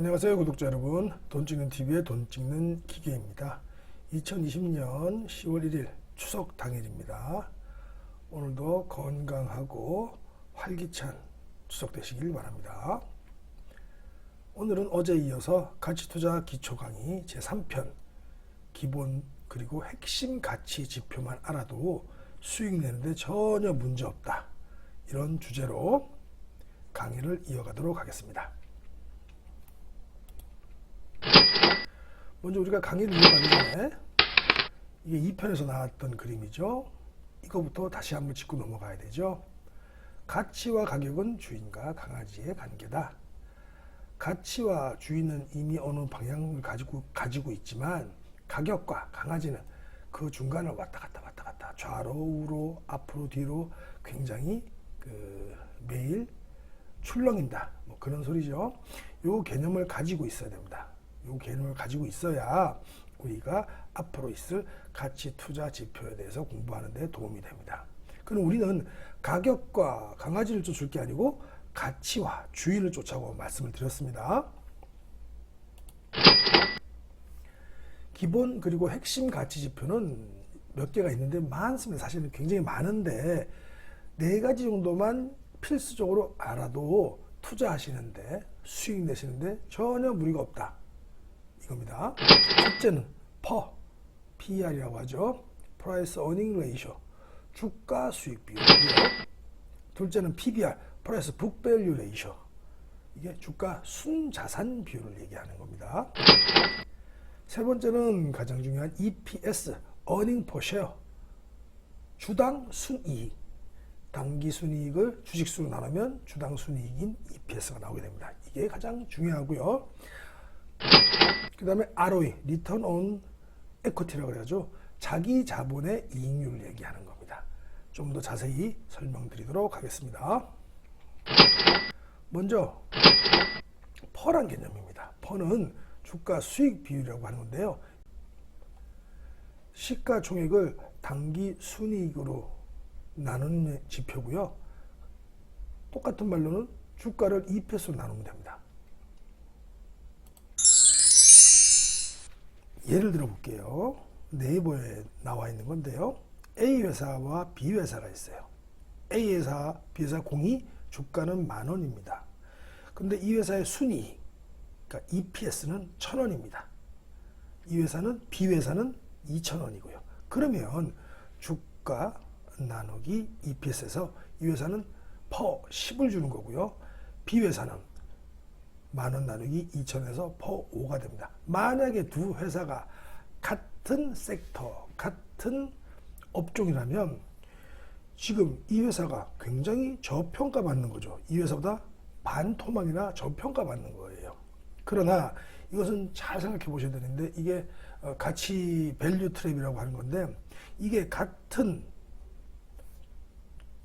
안녕하세요 구독자 여러분. 돈 찍는 TV의 돈 찍는 기계입니다. 2020년 10월 1일 추석 당일입니다. 오늘도 건강하고 활기찬 추석 되시길 바랍니다. 오늘은 어제 이어서 가치투자 기초 강의 제3편 기본 그리고 핵심 가치 지표만 알아도 수익 내는데 전혀 문제 없다. 이런 주제로 강의를 이어가도록 하겠습니다. 먼저 우리가 강의를 이어가기 전에 이게 2편에서 나왔던 그림이죠. 이거부터 다시 한번 짚고 넘어가야 되죠. 가치와 가격은 주인과 강아지의 관계다. 가치와 주인은 이미 어느 방향을 가지고 가지고 있지만 가격과 강아지는 그 중간을 왔다 갔다 왔다 갔다 좌로 우로 앞으로 뒤로 굉장히 그 매일 출렁인다. 뭐 그런 소리죠. 요 개념을 가지고 있어야 됩니다. 요 개념을 가지고 있어야 우리가 앞으로 있을 가치 투자 지표에 대해서 공부하는 데 도움이 됩니다. 그럼 우리는 가격과 강아지를 쫓을 게 아니고 가치와 주인을 쫓아고 말씀을 드렸습니다. 기본 그리고 핵심 가치 지표는 몇 개가 있는데 많습니다. 사실은 굉장히 많은데 네 가지 정도만 필수적으로 알아도 투자하시는데 수익 내시는데 전혀 무리가 없다. 이겁니다. 첫째는 퍼, PER이라고 하죠. Price Earning Ratio, 주가 수익 비율이고요. 둘째는 PBR, Price Book Value Ratio. 이게 주가 순자산 비율을 얘기하는 겁니다. 세 번째는 가장 중요한 EPS, Earning Per Share, 주당 순이익. 단기 순이익을 주식수로 나누면 주당 순이익인 EPS가 나오게 됩니다. 이게 가장 중요하고요. 그 다음에 ROE, Return on Equity라고 그래야죠. 자기 자본의 이익률을 얘기하는 겁니다. 좀 더 자세히 설명드리도록 하겠습니다. 먼저 퍼란 개념입니다. 퍼는 주가 수익 비율이라고 하는 건데요. 시가 총액을 단기 순이익으로 나누는 지표고요. 똑같은 말로는 주가를 2패수로 나누면 됩니다. 예를 들어 볼게요. 네이버에 나와 있는 건데요. A 회사와 B 회사가 있어요. A 회사, B 회사 공이 주가는 만 원입니다. 근데 이 회사의 순이익, 그러니까 EPS는 천 원입니다. 이 회사는 B 회사는 2천 원이고요. 그러면 주가 나누기 EPS에서 이 회사는 퍼 10을 주는 거고요. B 회사는 만 원 나누기 2천에서 퍼 5가 됩니다. 만약에 두 회사가 같은 섹터, 같은 업종이라면 지금 이 회사가 굉장히 저평가 받는 거죠. 이 회사보다 반토막이나 저평가 받는 거예요. 그러나 이것은 잘 생각해 보셔야 되는데 이게 어, 가치 밸류 트랩이라고 하는 건데 이게 같은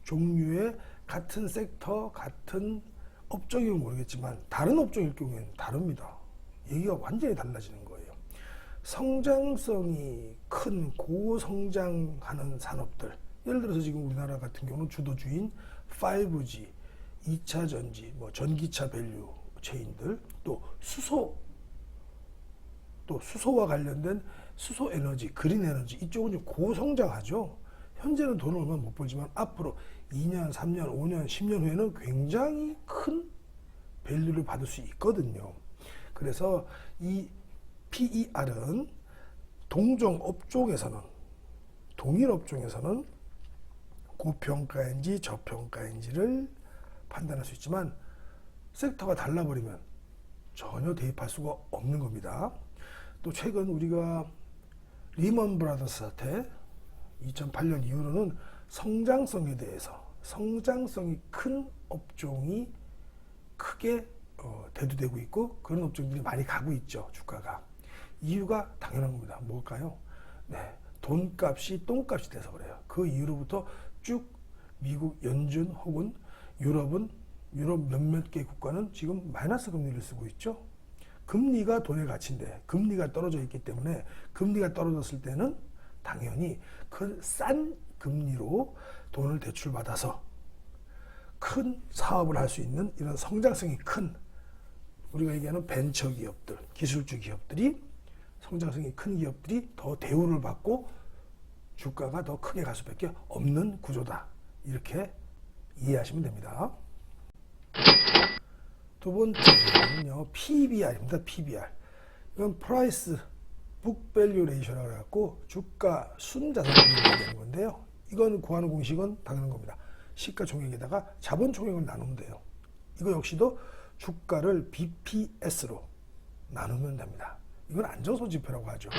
종류의 같은 섹터, 같은 업종이면 모르겠지만 다른 업종일 경우에는 다릅니다. 얘기가 완전히 달라지는 거예요. 성장성이 큰 고성장하는 산업들 예를 들어서 지금 우리나라 같은 경우는 주도주인 5G, 2차 전지, 뭐 전기차 밸류 체인들 또 수소 또 수소와 관련된 수소 에너지, 그린 에너지 이쪽은 좀 고성장하죠. 현재는 돈을 얼마 못 벌지만 앞으로 2년, 3년, 5년, 10년 후에는 굉장히 큰 밸류를 받을 수 있거든요. 그래서 이 PER은 동종 업종에서는 동일 업종에서는 고평가인지 저평가인지를 판단할 수 있지만 섹터가 달라버리면 전혀 대입할 수가 없는 겁니다. 또 최근 우리가 리먼 브라더스 사태 2008년 이후로는 성장성에 대해서 성장성이 큰 업종이 크게 어, 대두되고 있고 그런 업종들이 많이 가고 있죠 주가가. 이유가 당연한 겁니다. 뭘까요? 네 돈값이 똥값이 돼서 그래요. 그 이후로부터 쭉 미국 연준 혹은 유럽은 유럽 몇몇 개 국가는 지금 마이너스 금리를 쓰고 있죠. 금리가 돈의 가치인데 금리가 떨어져 있기 때문에 금리가 떨어졌을 때는 당연히 그 싼 금리로 돈을 대출받아서 큰 사업을 할 수 있는 이런 성장성이 큰 우리가 얘기하는 벤처 기업들, 기술주 기업들이 성장성이 큰 기업들이 더 대우를 받고 주가가 더 크게 갈 수밖에 없는 구조다. 이렇게 이해하시면 됩니다. 두 번째는요, PBR입니다. PBR. 이건 프라이스 북 밸류 레이셔라고 해갖고 주가 순자산을 얘기하는 건데요. 이건 구하는 공식은 당연한 겁니다. 시가총액에다가 자본총액을 나누면 돼요. 이거 역시도 주가를 BPS로 나누면 됩니다. 이건 안정소 지표라고 하죠.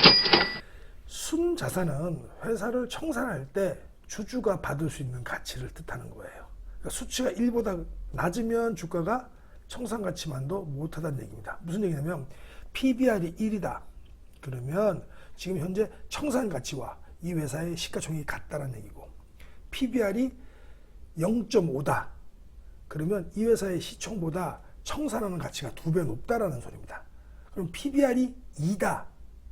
순자산은 회사를 청산할 때 주주가 받을 수 있는 가치를 뜻하는 거예요. 그러니까 수치가 1보다 낮으면 주가가 청산 가치만도 못하다는 얘기입니다. 무슨 얘기냐면 PBR이 1이다. 그러면 지금 현재 청산 가치와 이 회사의 시가총액이 같다는 얘기고 PBR이 0.5다. 그러면 이 회사의 시총보다 청산하는 가치가 두 배 높다라는 소리입니다. 그럼 PBR이 2다.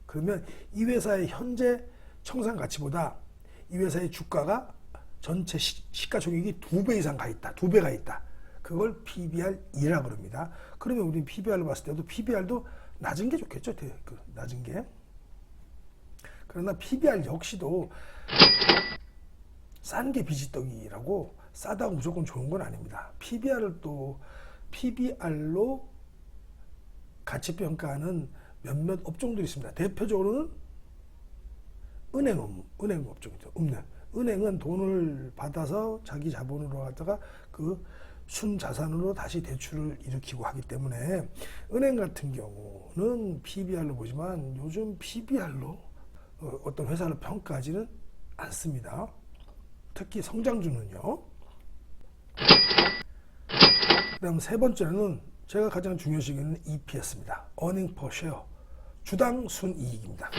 그러면 이 회사의 현재 청산 가치보다 이 회사의 주가가 전체 시, 시가총액이 두 배 이상 가 있다. 두 배가 있다. 그걸 PBR2라고 그럽니다. 그러면 우리 PBR로 봤을 때도 PBR도 낮은 게 좋겠죠. 대- 그 낮은 게. 그러나 PBR 역시도 싼 게 비지떡이라고 싸다고 무조건 좋은 건 아닙니다. PBR을 또 PBR로 가치 평가하는 몇몇 업종들이 있습니다. 대표적으로는 은행 업, 은행 업종이죠. 은행. 은행은 돈을 받아서 자기 자본으로 갖다가 그 순자산으로 다시 대출을 일으키고 하기 때문에 은행 같은 경우는 PBR로 보지만 요즘 PBR로 어떤 회사를 평가하지는 않습니다. 특히 성장주는요. 그다음 세 번째는 제가 가장 중요시 여기는 EPS입니다. Earning per share. 주당 순이익입니다.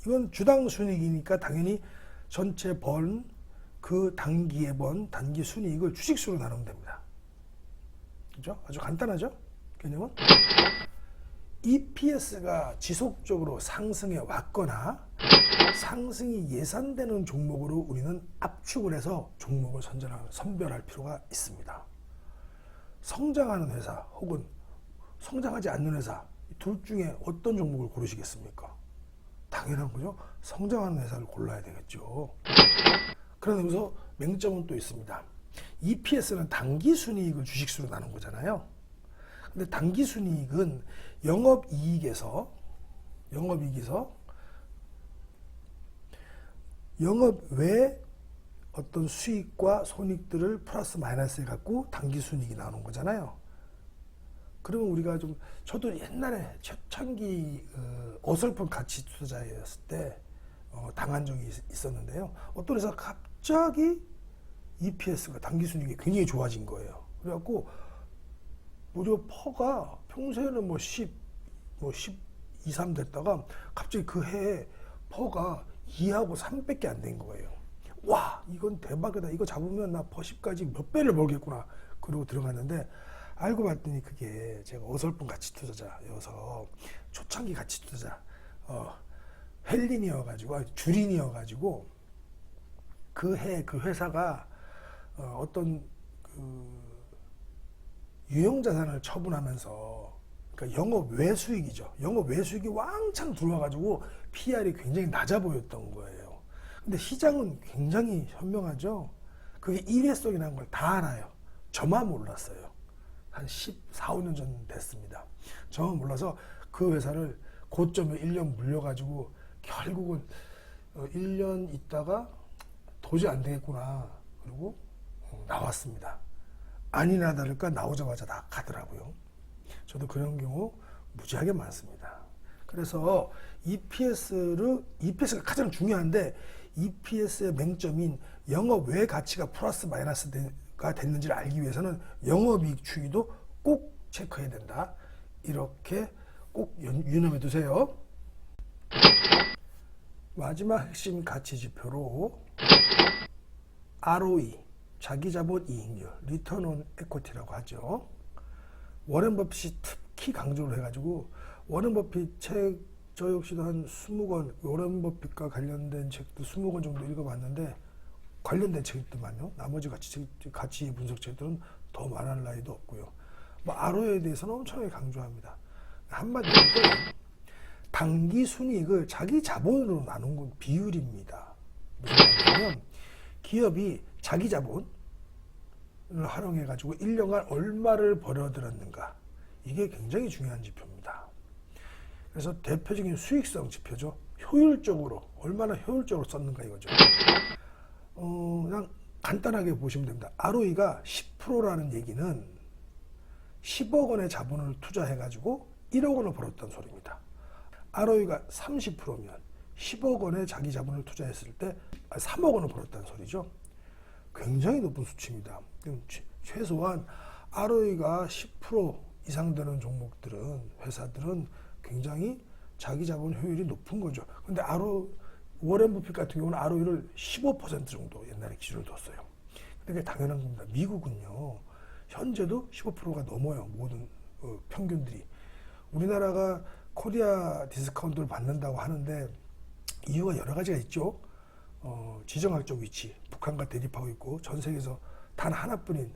이건 주당 순이익이니까 당연히 전체 번 그 단기에 번 단기 순이익을 주식수로 나누면 됩니다. 그죠? 아주 간단하죠? 개념은? EPS가 지속적으로 상승해 왔거나 상승이 예상되는 종목으로 우리는 압축을 해서 종목을 선전할, 선별할 필요가 있습니다. 성장하는 회사 혹은 성장하지 않는 회사 이둘 중에 어떤 종목을 고르시겠습니까? 당연한 거죠. 성장하는 회사를 골라야 되겠죠. 그러면서 맹점은 또 있습니다. EPS는 단기 순이익을 주식수로 나눈 거잖아요. 근데 단기 순이익은 영업 이익에서 영업 이익에서 영업 외 어떤 수익과 손익들을 플러스 마이너스 해갖고 단기 순이익이 나오는 거잖아요. 그러면 우리가 좀 저도 옛날에 초창기 어, 어설픈 가치 투자였을 때 어, 당한 적이 있- 있었는데요. 어떤 회사 갑자기 EPS가 단기 순이익이 굉장히 좋아진 거예요. 그래갖고 무려 퍼가 평소에는 뭐 10, 뭐 10, 2, 3 됐다가 갑자기 그 해에 퍼가 2하고 3밖에 안 된 거예요. 와, 이건 대박이다. 이거 잡으면 나 퍼 10까지 몇 배를 벌겠구나. 그러고 들어갔는데 알고 봤더니 그게 제가 어설픈 가치 투자자여서 초창기 가치 투자자, 어, 헬린이어가지고, 아니, 주린이어가지고 그 해 그 회사가 어, 어떤 그 유형 자산을 처분하면서 그러니까 영업 외 수익이죠. 영업 외 수익이 왕창 들어와가지고 PR이 굉장히 낮아 보였던 거예요. 근데 시장은 굉장히 현명하죠. 그게 일회성이라는 걸 다 알아요. 저만 몰랐어요. 한 14, 5년 전 됐습니다. 저만 몰라서 그 회사를 고점에 1년 물려가지고 결국은 어, 1년 있다가 도저히 안 되겠구나. 그리고 어, 나왔습니다. 아니나 다를까 나오자마자 다 가더라고요. 저도 그런 경우 무지하게 많습니다. 그래서 EPS를 EPS가 가장 중요한데 EPS의 맹점인 영업 외 가치가 플러스 마이너스가 됐는지를 알기 위해서는 영업이익 추이도 꼭 체크해야 된다. 이렇게 꼭 연- 유념해 두세요. 마지막 핵심 가치 지표로 ROE, 자기자본 이익률, 리턴 온 에코티라고 하죠. 워렌 버핏이 특히 강조를 해가지고 워렌 버핏 책 저 역시도 한 20권 워렌 버핏과 관련된 책도 20권 정도 읽어봤는데 관련된 책도 많요. 나머지 가치 책- 가치 분석 책들은 더 말할 나위도 없고요. 뭐 ROE에 대해서는 엄청나게 강조합니다. 한마디로 단기 순이익을 자기 자본으로 나눈 건 비율입니다. 무슨 말이냐면 기업이 자기 자본을 활용해 가지고 1년간 얼마를 벌어들였는가 이게 굉장히 중요한 지표입니다. 그래서 대표적인 수익성 지표죠. 효율적으로 얼마나 효율적으로 썼는가 이거죠. 어, 그냥 간단하게 보시면 됩니다. ROE가 10%라는 얘기는 10억 원의 자본을 투자해 가지고 1억 원을 벌었던 소리입니다. ROE가 30%면 10억 원의 자기 자본을 투자했을 때 3억 원을 벌었다는 소리죠. 굉장히 높은 수치입니다. 최소한 ROE가 10% 이상 되는 종목들은 회사들은 굉장히 자기 자본 효율이 높은 거죠. 근데 RO 워렌 버핏 같은 경우는 ROE를 15% 정도 옛날에 기준을 뒀어요. 근데 그게 당연한 겁니다. 미국은요. 현재도 15%가 넘어요. 모든 어, 평균들이. 우리나라가 코리아 디스카운트를 받는다고 하는데 이유가 여러 가지가 있죠. 어, 지정학적 위치, 북한과 대립하고 있고 전 세계에서 단 하나뿐인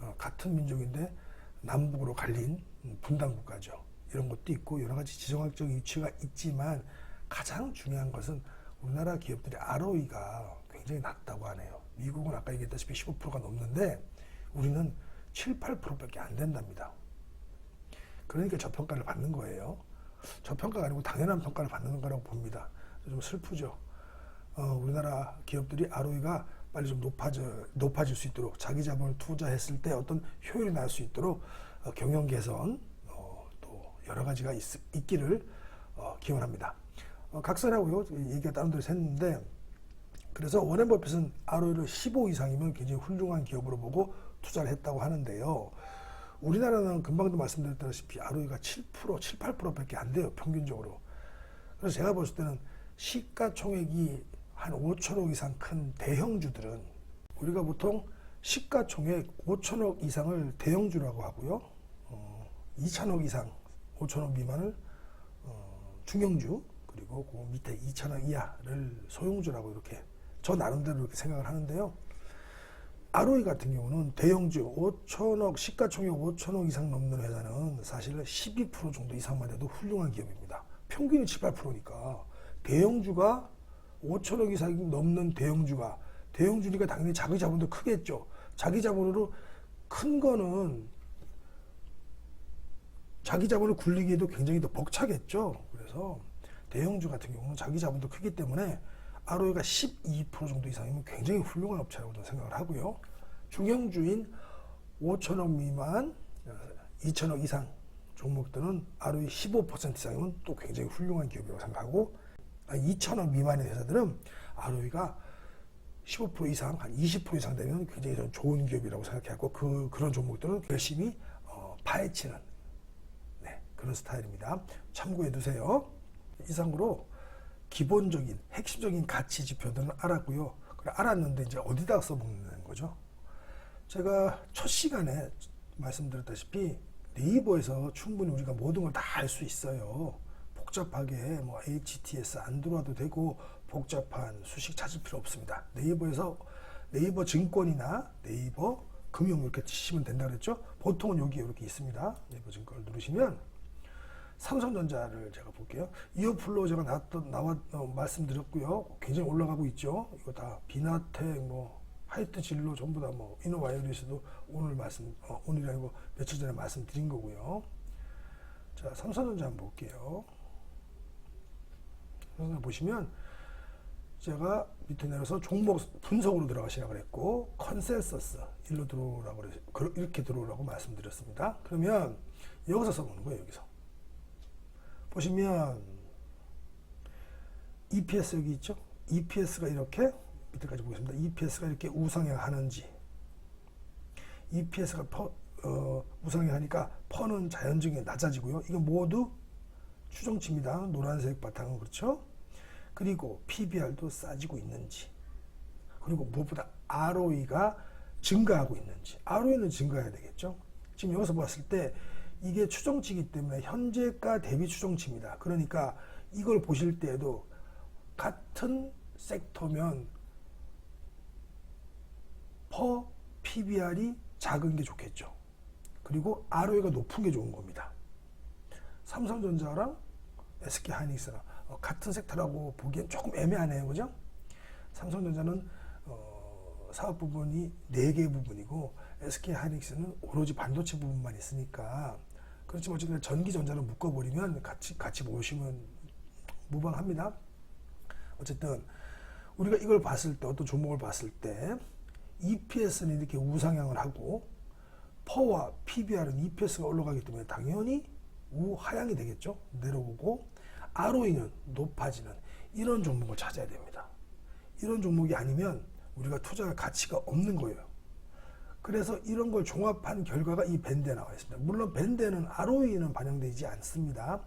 어, 같은 민족인데 남북으로 갈린 음, 분단 국가죠. 이런 것도 있고 여러 가지 지정학적 위치가 있지만 가장 중요한 것은 우리나라 기업들의 ROE가 굉장히 낮다고 하네요. 미국은 아까 얘기했다시피 15%가 넘는데 우리는 7, 8%밖에 안 된답니다. 그러니까 저평가를 받는 거예요. 저평가가 아니고 당연한 평가를 받는 거라고 봅니다. 좀 슬프죠. 어, 우리나라 기업들이 ROE가 빨리 좀 높아져, 높아질 수 있도록 자기 자본을 투자했을 때 어떤 효율이 날 수 있도록 어, 경영 개선 어, 또 여러 가지가 있, 기를 어, 기원합니다. 어, 각설하고요 얘기가 다른 데서 했는데 그래서 워렌 버핏은 ROE를 15 이상이면 굉장히 훌륭한 기업으로 보고 투자를 했다고 하는데요. 우리나라는 금방도 말씀드렸다시피 ROE가 7%, 7, 8%밖에 안 돼요 평균적으로. 그래서 제가 봤을 때는 시가총액이 한 5천억 이상 큰 대형주들은 우리가 보통 시가총액 5천억 이상을 대형주라고 하고요. 어, 2천억 이상, 5천억 미만을 어, 중형주 그리고 그 밑에 2천억 이하를 소형주라고 이렇게 저 나름대로 이렇게 생각을 하는데요. ROE 같은 경우는 대형주 5천억 시가총액 5천억 이상 넘는 회사는 사실 12% 정도 이상만 돼도 훌륭한 기업입니다. 평균이 7, 8%니까 대형주가 5천억 이상 넘는 대형주가 대형주니까 당연히 자기 자본도 크겠죠. 자기 자본으로 큰 거는 자기 자본을 굴리기에도 굉장히 더 벅차겠죠. 그래서 대형주 같은 경우는 자기 자본도 크기 때문에 ROE가 12% 정도 이상이면 굉장히 훌륭한 업체라고 저는 생각을 하고요. 중형주인 5천억 미만, 어, 2천억 이상 종목들은 ROE 15% 이상이면 또 굉장히 훌륭한 기업이라고 생각하고 2천억 미만의 회사들은 ROE가 15% 이상, 한 20% 이상 되면 굉장히 좋은 기업이라고 생각해갖고 그 그런 종목들은 열심히 어, 파헤치는 네, 그런 스타일입니다. 참고해 두세요. 이상으로 기본적인 핵심적인 가치 지표들은 알았고요. 알았는데 이제 어디다 써먹는 거죠? 제가 첫 시간에 말씀드렸다시피 네이버에서 충분히 우리가 모든 걸 다 알 수 있어요. 복잡하게 뭐 HTS 안 들어와도 되고 복잡한 수식 찾을 필요 없습니다. 네이버에서 네이버 증권이나 네이버 금융 이렇게 치시면 된다 그랬죠? 보통은 여기 이렇게 있습니다. 네이버 증권을 누르시면 삼성전자를 제가 볼게요. 이어플로 제가 나왔던 나왔 어, 말씀드렸고요. 굉장히 올라가고 있죠. 이거 다 비나텍 뭐 하이트 진로 전부 다 뭐 이노바이오리스도 오늘 말씀 어, 오늘이 아니고 며칠 전에 말씀드린 거고요. 자 삼성전자 한번 볼게요. 삼성전자 보시면 제가 밑에 내려서 종목 분석으로 들어가시라 그랬고 컨센서스 일로 들어오라고 그래 그- 이렇게 들어오라고 말씀드렸습니다. 그러면 여기서 써보는 거예요. 여기서 보시면 EPS 여기 있죠? EPS가 이렇게 밑에까지 보겠습니다. EPS가 이렇게 우상향하는지 EPS가 퍼, 어, 우상향하니까 퍼는 자연적인 낮아지고요. 이거 모두 추정치입니다. 노란색 바탕은 그렇죠? 그리고 PBR도 싸지고 있는지 그리고 무엇보다 ROE가 증가하고 있는지 ROE는 증가해야 되겠죠. 지금 여기서 봤을 때 이게 추정치이기 때문에 현재가 대비 추정치입니다. 그러니까 이걸 보실 때에도 같은 섹터면 퍼 PBR이 작은 게 좋겠죠. 그리고 ROE가 높은 게 좋은 겁니다. 삼성전자랑 SK 하이닉스랑 어, 같은 섹터라고 보기엔 조금 애매하네요, 그죠? 삼성전자는 어, 사업 부분이 네개 부분이고 SK 하이닉스는 오로지 반도체 부분만 있으니까 그렇지만 어쨌든 전기 전자를 묶어버리면 같이 같이 보시면 무방합니다. 어쨌든 우리가 이걸 봤을 때 어떤 종목을 봤을 때 EPS는 이렇게 우상향을 하고 퍼와 PBR은 EPS가 올라가기 때문에 당연히 우하향이 되겠죠. 내려오고 ROE는 높아지는 이런 종목을 찾아야 됩니다. 이런 종목이 아니면 우리가 투자할 가치가 없는 거예요. 그래서 이런 걸 종합한 결과가 이 밴드에 나와 있습니다. 물론 밴드에는 ROE는 반영되지 않습니다.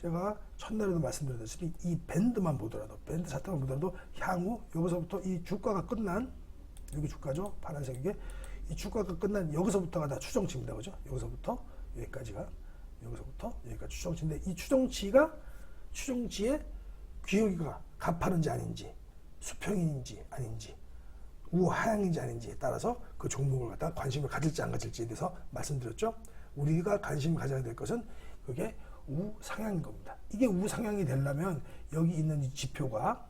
제가 첫날에도 말씀드렸다시피 이 밴드만 보더라도 밴드 차트만 보더라도 향후 여기서부터 이 주가가 끝난 여기 주가죠 파란색 이게 이 주가가 끝난 여기서부터가 다 추정치입니다 그죠 여기서부터 여기까지가 여기서부터 여기까지 추정치인데 이 추정치가 추정치의 기울기가 가파른지 아닌지 수평인지 아닌지 우하향인지 아닌지에 따라서 그 종목을 갖다 관심을 가질지 안 가질지에 대해서 말씀드렸죠. 우리가 관심을 가져야 될 것은 그게 우상향인 겁니다. 이게 우상향이 되려면 여기 있는 이 지표가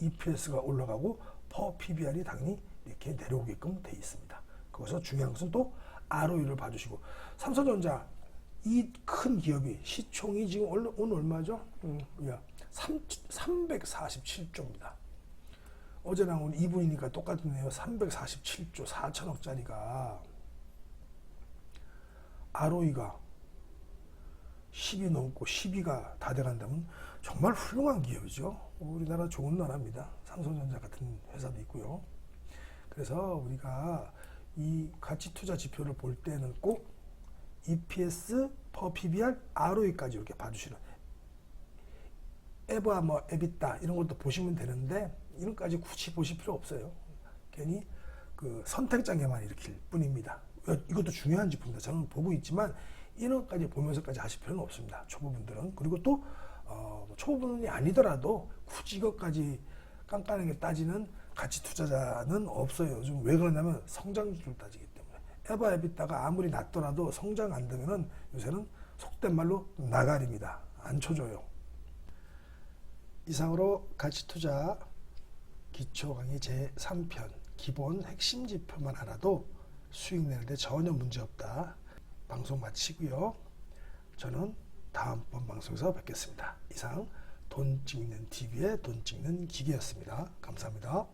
EPS가 올라가고 퍼 PBR이 당연히 이렇게 내려오게끔 돼 있습니다. 거기서 중요한 것은 또 ROE를 봐주시고 삼성전자 이 큰 기업이 시총이 지금 오늘, 오늘 얼마죠? 음, 야, 3, 347조입니다. 어제랑 오늘 2분이니까 똑같네요. 347조 4천억짜리가 ROE가 10이 넘고 12가 다 돼간다면 정말 훌륭한 기업이죠. 우리나라 좋은 나라입니다. 삼성전자 같은 회사도 있고요. 그래서 우리가 이 가치 투자 지표를 볼 때는 꼭 EPS, per PBR, ROE까지 이렇게 봐주시는 에바 뭐 에비타 이런 것도 보시면 되는데 이런까지 굳이 보실 필요 없어요. 괜히 그 선택장애만 일으킬 뿐입니다. 이것도 중요한 지표입니다. 저는 보고 있지만 이런까지 보면서까지 하실 필요는 없습니다. 초보분들은 그리고 또 어, 뭐 초보분이 아니더라도 굳이 이것까지 깐깐하게 따지는 가치 투자자는 없어요. 요즘 왜 그러냐면 성장률을 따지기 해봐 해봤다가 아무리 낮더라도 성장 안 되면은 요새는 속된 말로 나가립니다. 안 쳐줘요. 이상으로 가치투자 기초 강의 제3편 기본 핵심 지표만 알아도 수익 내는데 전혀 문제없다. 방송 마치고요. 저는 다음번 방송에서 뵙겠습니다. 이상 돈 찍는 TV의 돈 찍는 기계였습니다. 감사합니다.